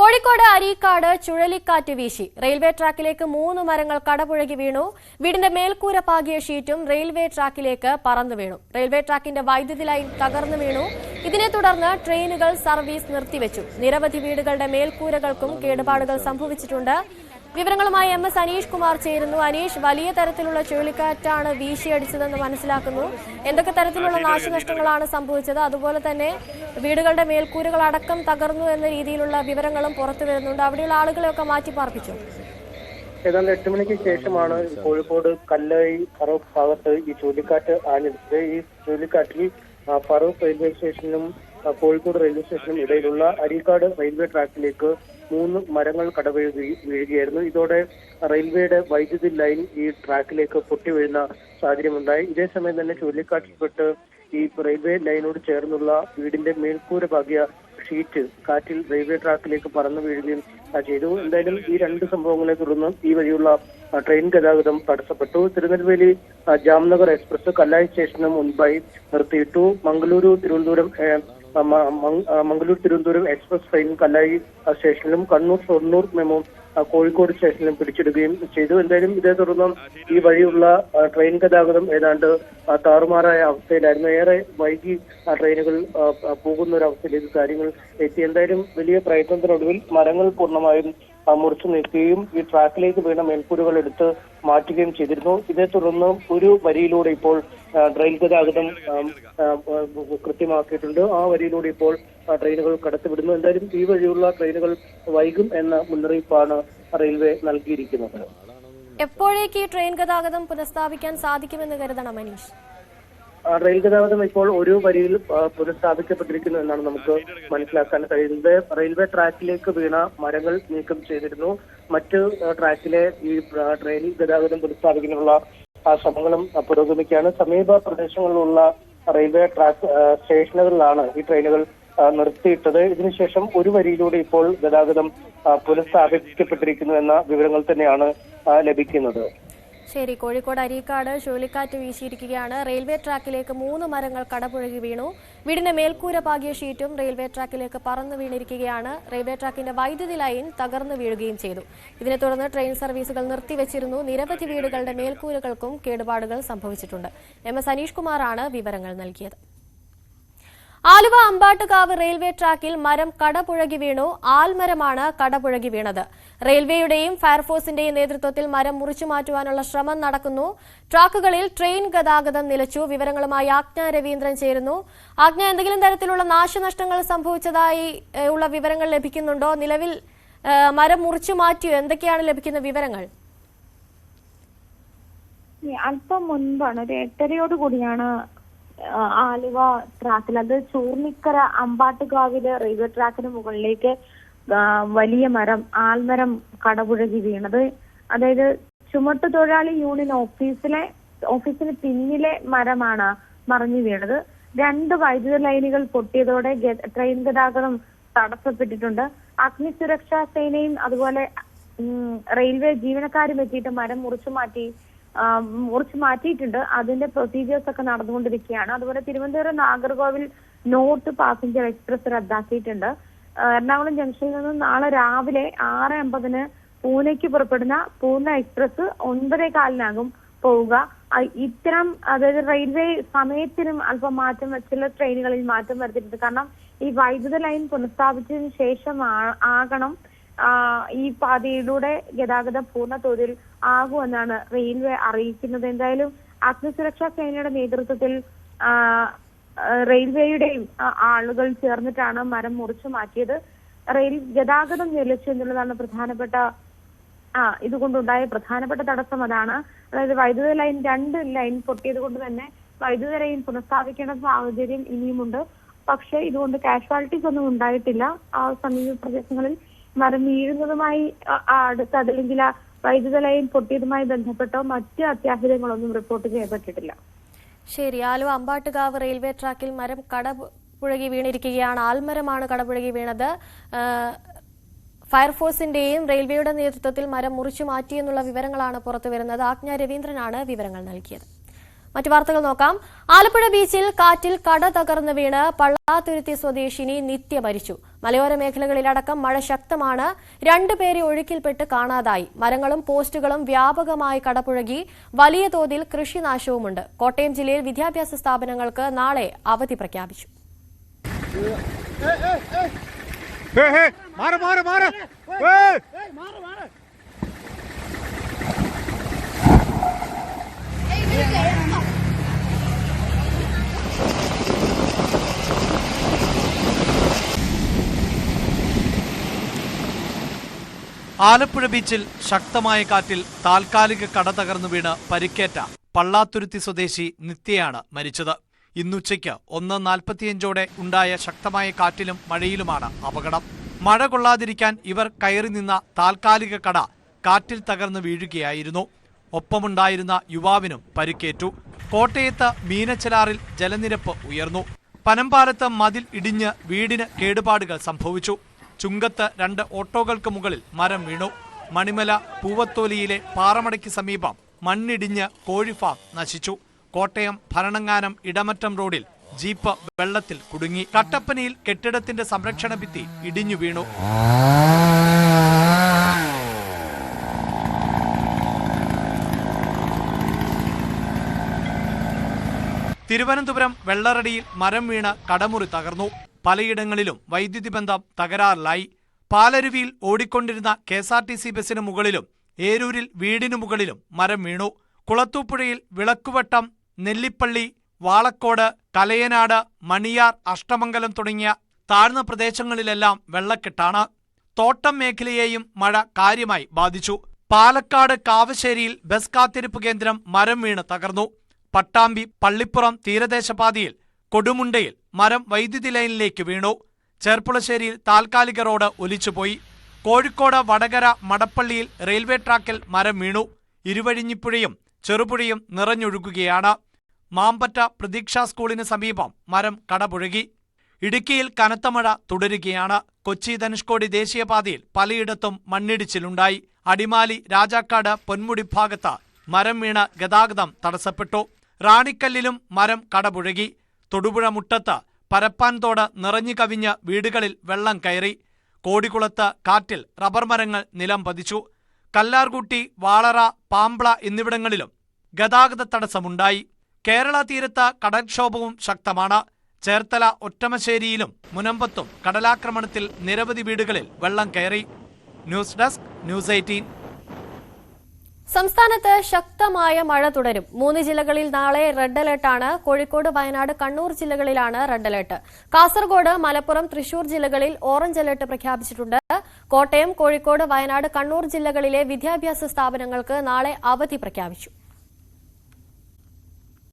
കോഴിക്കോട് അരീക്കാട് ചുഴലിക്കാറ്റ് വീശി. റെയിൽവേ ട്രാക്കിലേക്ക് മൂന്ന് മരങ്ങൾ കടപുഴകി വീണു. വീടിന്റെ മേൽക്കൂര പാകിയ ഷീറ്റും റെയിൽവേ ട്രാക്കിലേക്ക് പറന്നു വീണു. റെയിൽവേ ട്രാക്കിന്റെ വൈദ്യുതി ലൈൻ തകർന്നു വീണു. ഇതിനെ തുടർന്ന് ട്രെയിനുകൾ സർവീസ് നിർത്തിവെച്ചു. നിരവധി വീടുകളുടെ മേൽക്കൂരകൾക്കും കേടുപാടുകൾ സംഭവിച്ചിട്ടുണ്ട്. വിവരങ്ങളുമായി എം എസ് അനീഷ് കുമാർ ചേരുന്നു. അനീഷ് വലിയ തരത്തിലുള്ള ചുഴലിക്കാറ്റാണ് വീശിയടിച്ചതെന്ന് മനസ്സിലാക്കുന്നു. എന്തൊക്കെ തരത്തിലുള്ള നാശനഷ്ടങ്ങളാണ് സംഭവിച്ചത്? അതുപോലെ തന്നെ വീടുകളുടെ മേൽക്കൂരകൾ അടക്കം തകർന്നു എന്ന രീതിയിലുള്ള വിവരങ്ങളും പുറത്തു വരുന്നുണ്ട്. അവിടെയുള്ള ആളുകളെയൊക്കെ മാറ്റി പാർപ്പിച്ചു? ഏതാണ്ട് എട്ട് മണിക്ക് ശേഷമാണ് കോഴിക്കോട് കല്ലായി ഫറൂഖ് ഭാഗത്ത് ഈ ചുഴലിക്കാറ്റ് ആഞ്ഞടിച്ചത്. ഈ ചുഴലിക്കാറ്റിൽ ഫറൂഖ് റെയിൽവേ സ്റ്റേഷനും ആ, കോഴിക്കോട് റെയിൽവേ സ്റ്റേഷനും ഇടയിലുള്ള അരീക്കാട് റെയിൽവേ ട്രാക്കിലേക്ക് മൂന്ന് മരങ്ങൾ കടവീഴുക വീഴുകയായിരുന്നു. ഇതോടെ റെയിൽവേയുടെ വൈദ്യുതി ലൈൻ ഈ ട്രാക്കിലേക്ക് പൊട്ടി വീഴുന്ന സാഹചര്യമുണ്ടായി. ഇതേ സമയം തന്നെ ചുഴലിക്കാറ്റിൽപ്പെട്ട് ഈ റെയിൽവേ ലൈനോട് ചേർന്നുള്ള വീടിന്റെ മേൽക്കൂര പാകിയ ഷീറ്റ് കാറ്റിൽ റെയിൽവേ ട്രാക്കിലേക്ക് പറന്നു വീഴുകയും ചെയ്തു. എന്തായാലും ഈ രണ്ട് സംഭവങ്ങളെ തുടർന്ന് ഈ വഴിയുള്ള ട്രെയിൻ ഗതാഗതം തടസ്സപ്പെട്ടു. തിരുനെൽവേലി ജാംനഗർ എക്സ്പ്രസ് കല്ലായി സ്റ്റേഷന് മുൻപായി നിർത്തിയിട്ടു. മംഗളൂരു തിരുവനന്തപുരം ഏ, ആ, മ- മംഗ്- ആ, മംഗളൂരു തിരുവനന്തപുരം എക്സ്പ്രസ് ട്രെയിൻ കല്ലായി സ്റ്റേഷനിലും കണ്ണൂർ ഷൊർണൂർ മെമോ കോഴിക്കോട് സ്റ്റേഷനിലും പിടിച്ചെടുക്കുകയും ചെയ്തു. എന്തായാലും ഇതേ തുടർന്ന് ഈ വഴിയുള്ള ട്രെയിൻ ഗതാഗതം ഏതാണ്ട് താറുമാറായ അവസ്ഥയിലായിരുന്നു. ഏറെ വൈകി ട്രെയിനുകൾ പോകുന്ന ഒരു അവസ്ഥയിലേക്ക് കാര്യങ്ങൾ എത്തി. എന്തായാലും വലിയ പ്രയത്നത്തിനൊടുവിൽ മരങ്ങൾ പൂർണമായും മുറിച്ചു നീക്കുകയും ഈ ട്രാക്കിലേക്ക് വീണ മേൽക്കൂരുകൾ എടുത്ത് മാറ്റുകയും ചെയ്തിരുന്നു. ഇതേ തുടർന്ന് ഒരു വരിയിലൂടെ ഇപ്പോൾ റെയിൽ ഗതാഗതം കൃത്യമാക്കിയിട്ടുണ്ട്. ആ വരിയിലൂടെ ഇപ്പോൾ ട്രെയിനുകൾ കടത്തിവിടുന്നു. എന്തായാലും ഈ വഴിയുള്ള ട്രെയിനുകൾ വൈകും എന്ന മുന്നറിയിപ്പാണ് റെയിൽവേ നൽകിയിരിക്കുന്നത്. എപ്പോഴേക്ക് ഈ ട്രെയിൻ ഗതാഗതം പുനഃസ്ഥാപിക്കാൻ സാധിക്കുമെന്ന് കരുതണം മനീഷ്? റെയിൽ ഗതാഗതം ഇപ്പോൾ ഒരു വരിയിൽ പുനഃസ്ഥാപിക്കപ്പെട്ടിരിക്കുന്നു എന്നാണ് നമുക്ക് മനസ്സിലാക്കാൻ കഴിയുന്നത്. റെയിൽവേ ട്രാക്കിലേക്ക് വീണ മരങ്ങൾ നീക്കം ചെയ്തിരുന്നു. മറ്റ് ട്രാക്കിലെ ഈ ട്രെയിൻ ഗതാഗതം പുനഃസ്ഥാപിക്കാനുള്ള ആ, ശ്രമങ്ങളും പുരോഗമിക്കുകയാണ്. സമീപ പ്രദേശങ്ങളിലുള്ള റെയിൽവേ ട്രാക്ക് സ്റ്റേഷനുകളിലാണ് ഈ ട്രെയിനുകൾ നിർത്തിയിട്ടത്. ഇതിനുശേഷം ഒരു വരിയിലൂടെ ഇപ്പോൾ ഗതാഗതം പുനഃസ്ഥാപിക്കപ്പെട്ടിരിക്കുന്നു എന്ന വിവരങ്ങൾ തന്നെയാണ് ലഭിക്കുന്നത്. ശരി കോഴിക്കോട് അരീക്കാട് ചുഴലിക്കാറ്റ് വീശിയിരിക്കുകയാണ്. റെയിൽവേ ട്രാക്കിലേക്ക് മൂന്ന് മരങ്ങൾ കടപുഴകി വീണു. വീടിന്റെ മേൽക്കൂര പാകിയ ഷീറ്റും റെയിൽവേ ട്രാക്കിലേക്ക് പറന്നു വീണിരിക്കുകയാണ്. റെയിൽവേ ട്രാക്കിന്റെ വൈദ്യുതി ലൈൻ തകർന്നു വീഴുകയും ചെയ്തു. ഇതിനെ തുടർന്ന് ട്രെയിൻ സർവീസുകൾ നിർത്തിവച്ചിരുന്നു. നിരവധി വീടുകളുടെ മേൽക്കൂരകൾക്കും കേടുപാടുകൾ സംഭവിച്ചിട്ടുണ്ട്. എം എസ് അനീഷ് കുമാറാണ് വിവരങ്ങൾ നൽകിയത്. ആലുവ അമ്പാട്ടുകാവ് റെയിൽവേ ട്രാക്കിൽ മരം കടപുഴകി വീണു. ആൽമരമാണ് കടപുഴകി വീണത്. റെയിൽവേയുടെയും ഫയർഫോഴ്സിന്റെയും നേതൃത്വത്തിൽ മരം മുറിച്ചു മാറ്റുവാനുള്ള ശ്രമം നടക്കുന്നു. ട്രാക്കുകളിൽ ട്രെയിൻ ഗതാഗതം നിലച്ചു. വിവരങ്ങളുമായി ആജ്ഞ രവീന്ദ്രൻ ചേരുന്നു. ആജ്ഞ എന്തെങ്കിലും തരത്തിലുള്ള നാശനഷ്ടങ്ങൾ സംഭവിച്ചതായി ഉള്ള വിവരങ്ങൾ ലഭിക്കുന്നുണ്ടോ? നിലവിൽ മരം മുറിച്ചു മാറ്റിയോ? എന്തൊക്കെയാണ് ലഭിക്കുന്ന വിവരങ്ങൾ? അല്പം മുൻപാണ്. ഒരു എട്ടരയോട് കൂടിയാണ് ആ, ആലുവ ട്രാക്കിൽ അത് ചൂർണിക്കര അമ്പാട്ടുകാവിലെ റെയിൽവേ ട്രാക്കിന് മുകളിലേക്ക് വലിയ മരം ആൽമരം കടപുഴകി വീണത്. അതായത് ചുമട്ട് തൊഴിലാളി യൂണിയൻ ഓഫീസിലെ ഓഫീസിന് പിന്നിലെ മരമാണ് മറിഞ്ഞു വീണത്. രണ്ട് വൈദ്യുത ലൈനുകൾ പൊട്ടിയതോടെ ട്രെയിൻ ഗതാഗതം തടസ്സപ്പെട്ടിട്ടുണ്ട്. അഗ്നിസുരക്ഷാ സേനയും അതുപോലെ റെയിൽവേ ജീവനക്കാരും എത്തിയിട്ട് മരം മുറിച്ചു മാറ്റി. മുറിച്ച് മാറ്റിയിട്ടുണ്ട്. അതിന്റെ പ്രൊസീജിയേഴ്സ് ഒക്കെ നടന്നുകൊണ്ടിരിക്കുകയാണ്. അതുപോലെ തിരുവനന്തപുരം നാഗർകോവിൽ നോട്ട് പാസഞ്ചർ എക്സ്പ്രസ് റദ്ദാക്കിയിട്ടുണ്ട്. എറണാകുളം ജംഗ്ഷനിൽ നിന്ന് നാളെ രാവിലെ ആറ് അമ്പതിന് പൂനെക്ക് പുറപ്പെടുന്ന പൂർണ എക്സ്പ്രസ് ഒൻപതേ കാലിനാകും പോവുക ഇത്തരം അതായത് റെയിൽവേ സമയത്തിനും അല്പം മാറ്റം ചില ട്രെയിനുകളിൽ മാറ്റം വരുത്തിയിട്ടുണ്ട്. കാരണം ഈ വൈദ്യുത ലൈൻ പുനഃസ്ഥാപിച്ചതിന് ശേഷം ആകണം ഈ പാതയിലൂടെ ഗതാഗതം പൂർണ തോതിൽ ആകുമെന്നാണ് റെയിൽവേ അറിയിക്കുന്നത്. എന്തായാലും അഗ്നിസുരക്ഷാ സേനയുടെ നേതൃത്വത്തിൽ റെയിൽവേയുടെയും ആളുകൾ ചേർന്നിട്ടാണ് മരം മുറിച്ചു മാറ്റിയത്. റെയിൽ ഗതാഗതം നിലച്ചു എന്നുള്ളതാണ് പ്രധാനപ്പെട്ട ആ ഇതുകൊണ്ടുണ്ടായ പ്രധാനപ്പെട്ട തടസ്സം അതാണ്. അതായത് വൈദ്യുത ലൈൻ രണ്ട് ലൈൻ പൊട്ടിയത് കൊണ്ട് തന്നെ വൈദ്യുത ലൈൻ പുനഃസ്ഥാപിക്കേണ്ട സാഹചര്യം ഇനിയുമുണ്ട്. പക്ഷേ ഇതുകൊണ്ട് കാഷ്വാലിറ്റീസ് ഒന്നും ഉണ്ടായിട്ടില്ല. ആ സമീപ പ്രദേശങ്ങളിൽ മരം വീഴുന്നതുമായി അടുത്ത് അതല്ലെങ്കിൽ ആ വൈദ്യുത ലൈൻ പൊട്ടിയതുമായി ബന്ധപ്പെട്ടോ മറ്റ് അത്യാഹിതങ്ങളൊന്നും റിപ്പോർട്ട് ചെയ്യപ്പെട്ടിട്ടില്ല. ശരി. ആലുവ അമ്പാട്ടുകാവ് റെയിൽവേ ട്രാക്കിൽ മരം കടപുഴകി വീണിരിക്കുകയാണ്. ആൽമരമാണ് കടപുഴകി വീണത്. ഫയർഫോഴ്സിന്റെയും റെയിൽവേയുടെ നേതൃത്വത്തിൽ മരം മുറിച്ചു മാറ്റിയെന്നുള്ള വിവരങ്ങളാണ് പുറത്തുവരുന്നത് ആജ്ഞ രവീന്ദ്രനാണ് വിവരങ്ങൾ നൽകിയത്. മറ്റു വാർത്തകൾ നോക്കാം. ആലപ്പുഴ ബീച്ചിൽ കാറ്റിൽ കട തകർന്നു വീണ് പള്ളാത്തുരുത്തി സ്വദേശിനി നിത്യ മരിച്ചു. മലയോര മേഖലകളിലടക്കം മഴ ശക്തമാണ്. രണ്ടുപേരെ ഒഴുക്കിൽപ്പെട്ട് കാണാതായി. മരങ്ങളും പോസ്റ്റുകളും വ്യാപകമായി കടപുഴകി. വലിയ തോതിൽ കൃഷിനാശവുമുണ്ട്. കോട്ടയം ജില്ലയിൽ വിദ്യാഭ്യാസ സ്ഥാപനങ്ങൾക്ക് നാളെ അവധി പ്രഖ്യാപിച്ചു. ഹേ ഹേ മാറ് മാറ് മാറ്. ആലപ്പുഴ ബീച്ചിൽ ശക്തമായ കാറ്റിൽ താൽക്കാലിക കട തകർന്നു വീണ് പരിക്കേറ്റ പള്ളാത്തുരുത്തി സ്വദേശി നിത്യയാണ് മരിച്ചത്. ഇന്നുച്ചയ്ക്ക് ഒന്ന് നാൽപ്പത്തിയഞ്ചോടെ ഉണ്ടായ ശക്തമായ കാറ്റിലും മഴയിലുമാണ് അപകടം. മഴ കൊള്ളാതിരിക്കാൻ ഇവർ കയറി നിന്ന താൽക്കാലിക കട കാറ്റിൽ തകർന്നു വീഴുകയായിരുന്നു. ഒപ്പമുണ്ടായിരുന്ന യുവാവിനും പരിക്കേറ്റു. കോട്ടയത്ത് മീനച്ചലാറിൽ ജലനിരപ്പ് ഉയർന്നു. പനമ്പാലത്ത് മതിൽ ഇടിഞ്ഞ് വീടിന് കേടുപാടുകൾ സംഭവിച്ചു. ചുങ്കത്ത് രണ്ട് ഓട്ടോകൾക്ക് മുകളിൽ മരം വീണു. മണിമല പൂവത്തോലിയിലെ പാറമടയ്ക്ക് സമീപം മണ്ണിടിഞ്ഞ് കോഴിഫാം നശിച്ചു. കോട്ടയം ഭരണങ്ങാനം ഇടമറ്റം റോഡിൽ ജീപ്പ് വെള്ളത്തിൽ കുടുങ്ങി. കട്ടപ്പനയിൽ കെട്ടിടത്തിന്റെ സംരക്ഷണ ഭിത്തി ഇടിഞ്ഞു വീണു. തിരുവനന്തപുരം വെള്ളറടിയിൽ മരം വീണ് കടമുറി തകർന്നു. പലയിടങ്ങളിലും വൈദ്യുതി ബന്ധം തകരാറിലായി. പാലരുവിയിൽ ഓടിക്കൊണ്ടിരുന്ന K S R T C ബസിനു മുകളിലും ഏരൂരിൽ വീടിനു മുകളിലും മരം വീണു. കുളത്തൂപ്പുഴയിൽ വിളക്കുവട്ടം നെല്ലിപ്പള്ളി വാളക്കോട് കലയനാട് മണിയാർ അഷ്ടമംഗലം തുടങ്ങിയ താഴ്ന്ന പ്രദേശങ്ങളിലെല്ലാം വെള്ളക്കെട്ടാണ്. തോട്ടം മേഖലയെയും മഴ കാര്യമായി ബാധിച്ചു. പാലക്കാട് കാവശ്ശേരിയിൽ ബസ് കാത്തിരിപ്പ് കേന്ദ്രം മരം വീണ് തകർന്നു. പട്ടാമ്പി പള്ളിപ്പുറം തീരദേശപാതയിൽ കൊടുമുണ്ടയിൽ മരം വൈദ്യുതി ലൈനിലേക്ക് വീണു. ചേർപ്പുളശ്ശേരിയിൽ താൽക്കാലിക റോഡ് ഒലിച്ചുപോയി. കോഴിക്കോട് വടകര മടപ്പള്ളിയിൽ റെയിൽവേ ട്രാക്കിൽ മരം വീണു. ഇരുവഴിഞ്ഞിപ്പുഴയും ചെറുപുഴയും നിറഞ്ഞൊഴുകുകയാണ്. മാമ്പറ്റ പ്രതീക്ഷാ സ്കൂളിന് സമീപം മരം കടപുഴകി. ഇടുക്കിയിൽ കനത്ത മഴ തുടരുകയാണ്. കൊച്ചി ധനുഷ്കോടി ദേശീയപാതയിൽ പലയിടത്തും മണ്ണിടിച്ചിലുണ്ടായി. അടിമാലി രാജാക്കാട് പൊന്മുടി ഭാഗത്ത് മരം വീണ് ഗതാഗതം തടസ്സപ്പെട്ടു. റാണിക്കല്ലിലും മരം കടപുഴകി. തൊടുപുഴ മുട്ടത്ത് പരപ്പാൻതോട് നിറഞ്ഞു കവിഞ്ഞ് വീടുകളിൽ വെള്ളം കയറി. കോടികുളത്ത് കാറ്റിൽ റബ്ബർ മരങ്ങൾ നിലം പതിച്ചു. കല്ലാർകുട്ടി വാളറ പാമ്പ്ള എന്നിവിടങ്ങളിലും ഗതാഗത തടസ്സമുണ്ടായി കേരള തീരത്ത് കടൽക്ഷോഭവും ശക്തമാണ്. ചേർത്തല ഒറ്റമശ്ശേരിയിലും മുനമ്പത്തും കടലാക്രമണത്തിൽ നിരവധി വീടുകളിൽ വെള്ളം കയറി. News desk news eighteen. സംസ്ഥാനത്ത് ശക്തമായ മഴ തുടരും. മൂന്ന് ജില്ലകളിൽ നാളെ റെഡ് അലർട്ടാണ് കോഴിക്കോട് വയനാട് കണ്ണൂർ ജില്ലകളിലാണ് റെഡ് അലർട്ട്. കാസർഗോഡ് മലപ്പുറം തൃശൂർ ജില്ലകളിൽ ഓറഞ്ച് അലർട്ട് പ്രഖ്യാപിച്ചിട്ടുണ്ട്. കോട്ടയം കോഴിക്കോട് വയനാട് കണ്ണൂർ ജില്ലകളിലെ വിദ്യാഭ്യാസ സ്ഥാപനങ്ങൾക്ക് നാളെ അവധി പ്രഖ്യാപിച്ചു.